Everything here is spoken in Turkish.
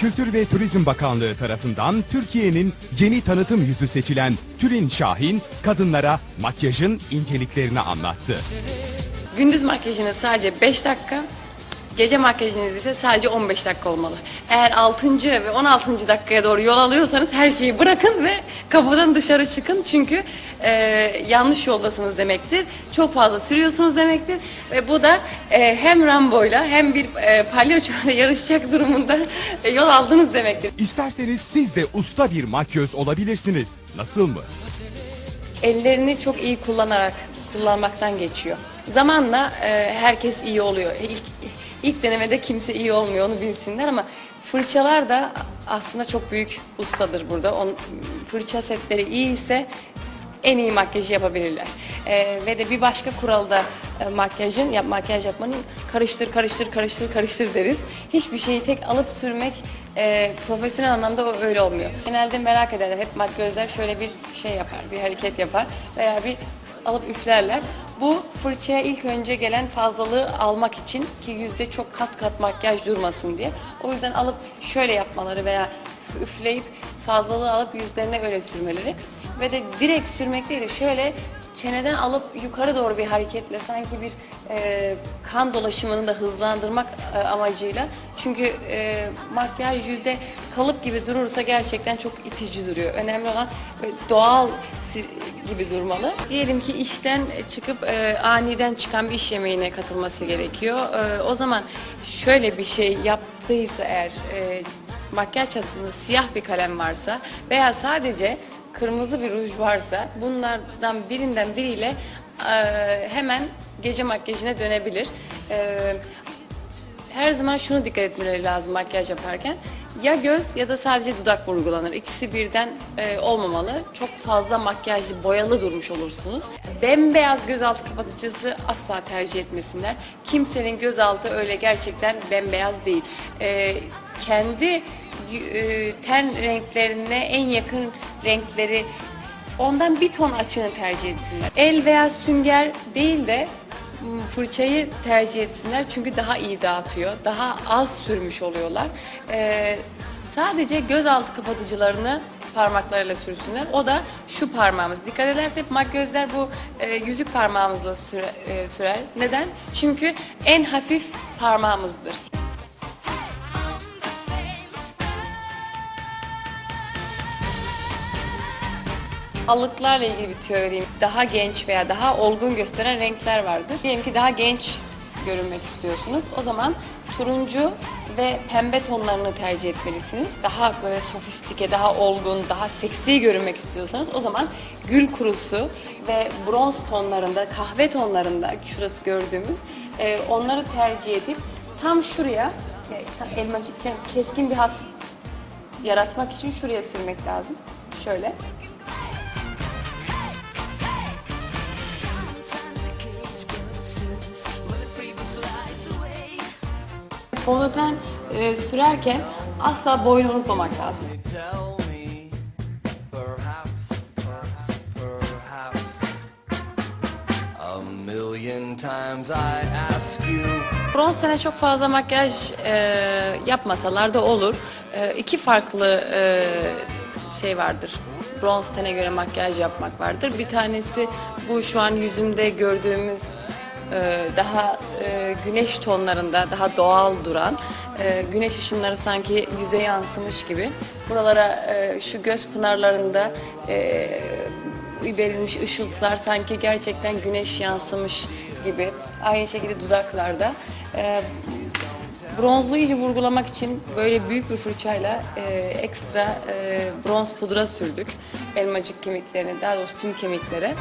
Kültür ve Turizm Bakanlığı tarafından Türkiye'nin yeni tanıtım yüzü seçilen Tülin Şahin, kadınlara makyajın inceliklerini anlattı. Gündüz makyajınız sadece 5 dakika, gece makyajınız ise sadece 15 dakika olmalı. Eğer 6. ve 16. dakikaya doğru yol alıyorsanız her şeyi bırakın ve kapıdan dışarı çıkın. Çünkü e, yanlış yoldasınız demektir. Çok fazla sürüyorsunuz demektir. Ve bu da e, hem Rambo'yla hem bir e, palyaçoyla yarışacak durumunda e, yol aldınız demektir. İsterseniz siz de usta bir makyöz olabilirsiniz. Nasıl mı? ellerini çok iyi kullanarak kullanmaktan geçiyor. Zamanla e, herkes iyi oluyor. İlk, ilk denemede kimse iyi olmuyor onu bilsinler ama fırçalar da aslında çok büyük ustadır burada. On, fırça setleri iyi ise en iyi makyajı yapabilirler. E, ve de bir başka kural da e, makyajın, yap, makyaj yapmanın karıştır, karıştır, karıştır, karıştır deriz. Hiçbir şeyi tek alıp sürmek e, profesyonel anlamda öyle olmuyor. Genelde merak ederler. Hep makyözler şöyle bir şey yapar, bir hareket yapar veya bir alıp üflerler. Bu fırçaya ilk önce gelen fazlalığı almak için ki yüzde çok kat kat makyaj durmasın diye. O yüzden alıp şöyle yapmaları veya üfleyip fazlalığı alıp yüzlerine öyle sürmeleri ve de direkt sürmek değil de şöyle çeneden alıp yukarı doğru bir hareketle sanki bir e, kan dolaşımını da hızlandırmak e, amacıyla. Çünkü e, makyaj yüzde kalıp gibi durursa gerçekten çok itici duruyor. Önemli olan böyle doğal gibi durmalı. Diyelim ki işten çıkıp e, aniden çıkan bir iş yemeğine katılması gerekiyor. E, o zaman şöyle bir şey yaptıysa eğer e, makyaj çatısında siyah bir kalem varsa veya sadece kırmızı bir ruj varsa bunlardan birinden biriyle e, hemen gece makyajına dönebilir. E, her zaman şunu dikkat etmeleri lazım makyaj yaparken. Ya göz ya da sadece dudak vurgulanır. İkisi birden e, olmamalı. Çok fazla makyajlı, boyalı durmuş olursunuz. Bembeyaz gözaltı kapatıcısı asla tercih etmesinler. Kimsenin gözaltı öyle gerçekten bembeyaz değil. E, kendi e, ten renklerine en yakın renkleri ondan bir ton açığını tercih etsinler. El veya sünger değil de fırçayı tercih etsinler çünkü daha iyi dağıtıyor. Daha az sürmüş oluyorlar. Ee, sadece gözaltı kapatıcılarını parmaklarıyla sürsünler. O da şu parmağımız. Dikkat edersek makyözler bu e, yüzük parmağımızla süre- e, sürer. Neden? Çünkü en hafif parmağımızdır. Allıklarla ilgili bir tüyo vereyim. Daha genç veya daha olgun gösteren renkler vardır. Diyelim ki daha genç görünmek istiyorsunuz. O zaman turuncu ve pembe tonlarını tercih etmelisiniz. Daha böyle sofistike, daha olgun, daha seksi görünmek istiyorsanız o zaman gül kurusu ve bronz tonlarında, kahve tonlarında şurası gördüğümüz e, onları tercih edip tam şuraya e, elmacık keskin bir hat yaratmak için şuraya sürmek lazım. Şöyle. Fondöten e, sürerken asla boynu unutmamak lazım. Tell me, perhaps, perhaps, perhaps, a million times I ask you. Bronz tene çok fazla makyaj e, yapmasalar da olur. E, iki farklı e, şey vardır. Bronz tene göre makyaj yapmak vardır. Bir tanesi bu şu an yüzümde gördüğümüz e, daha e, güneş tonlarında, daha doğal duran, e, güneş ışınları sanki yüze yansımış gibi. Buralara şu göz pınarlarında e, verilmiş ışıltılar sanki gerçekten güneş yansımış gibi. Aynı şekilde dudaklarda. E, bronzlu iyice vurgulamak için böyle büyük bir fırçayla e, ekstra bronz pudra sürdük. Elmacık kemiklerine, daha doğrusu tüm kemiklere.